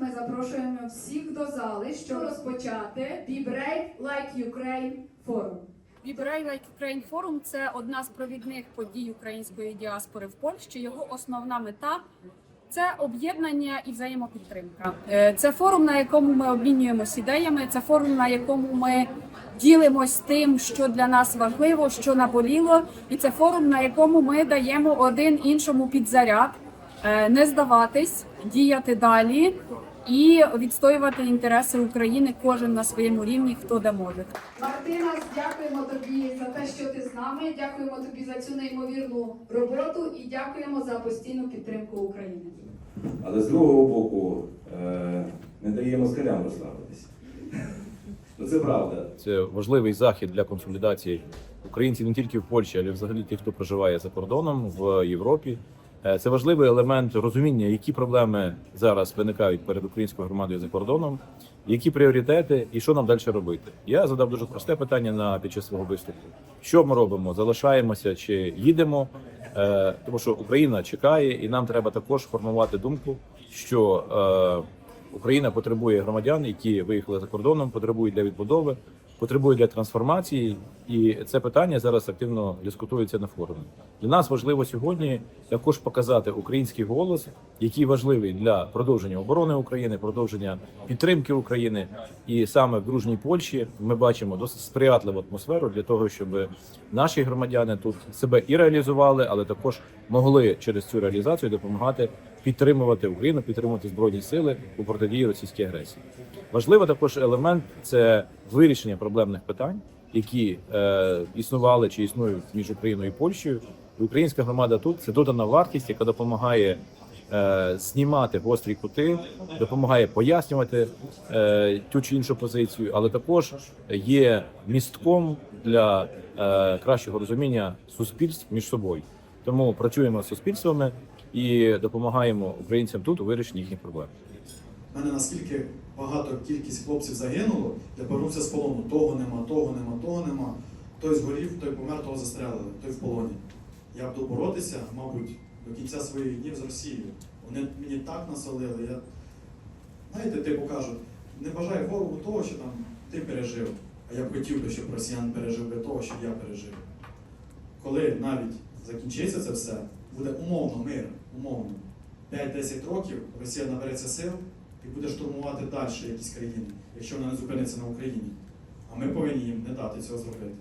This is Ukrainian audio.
ми запрошуємо всіх до зали, щоб розпочати Be Brave Like Ukraine форум. Liberate Like Ukraine Forum – це одна з провідних подій української діаспори в Польщі. Його основна мета це об'єднання і взаємопідтримка. Е, Це форум, на якому ми обмінюємось ідеями. Це форум, на якому ми ділимось тим, що для нас важливо, що наболіло, і це форум, на якому ми даємо один іншому підзаряд, е, не здаватись, діяти далі і відстоювати інтереси України кожен на своєму рівні, хто де може. Мартина, дякуємо тобі за те, що ти з нами. Дякуємо тобі за цю неймовірну роботу і дякуємо за постійну підтримку України. Але з другого боку е, не дає москалям розслабитися. Ну це правда. Це важливий захід для консолідації українців не тільки в Польщі, але й взагалі тих, хто проживає за кордоном в Європі. Е, Це важливий елемент розуміння, які проблеми зараз виникають перед українською громадою за кордоном, які пріоритети і що нам далі робити. Я задав дуже просте питання на під час свого виступу: що ми робимо? Залишаємося чи їдемо? Е, Тому що Україна чекає, і нам треба також формувати думку, що е, Україна потребує громадян, які виїхали за кордоном, потребують для відбудови, потребують для трансформації, і це питання зараз активно дискутується на форумі. Для нас важливо сьогодні також показати український голос, який важливий для продовження оборони України, продовження підтримки України. І саме в дружній Польщі ми бачимо досить сприятливу атмосферу для того, щоб наші громадяни тут себе і реалізували, але також могли через цю реалізацію допомагати підтримувати Україну, підтримувати збройні сили у протидії російській агресії. Важливий також елемент це вирішення проблемних питань, які е, існували чи існують між Україною і Польщею. І Українська громада тут це додана вартість, яка допомагає е, знімати гострі кути, допомагає пояснювати е, ту чи іншу позицію, але також є містком для е, кращого розуміння суспільств між собою. Тому працюємо з суспільствами і допомагаємо українцям тут у вирішенні їхніх проблем. У мене наскільки багато кількість хлопців загинуло, я повернувся з полону. Того нема, того нема, того нема. Той згорів, той помер, того застрелили, той в полоні. Я буду боротися, мабуть, до кінця своїх днів з Росією. Вони мені так насолили. Я... Знаєте, типу кажуть, не бажаю ворогу того, що там ти пережив, а я б хотів би, щоб росіян пережив би того, що я пережив. Коли навіть закінчиться це все, буде умовно мир, умовно. 5-10 років Росія набереться сил і буде штурмувати далі якісь країни, якщо вона не зупиниться на Україні. А ми повинні їм не дати цього зробити.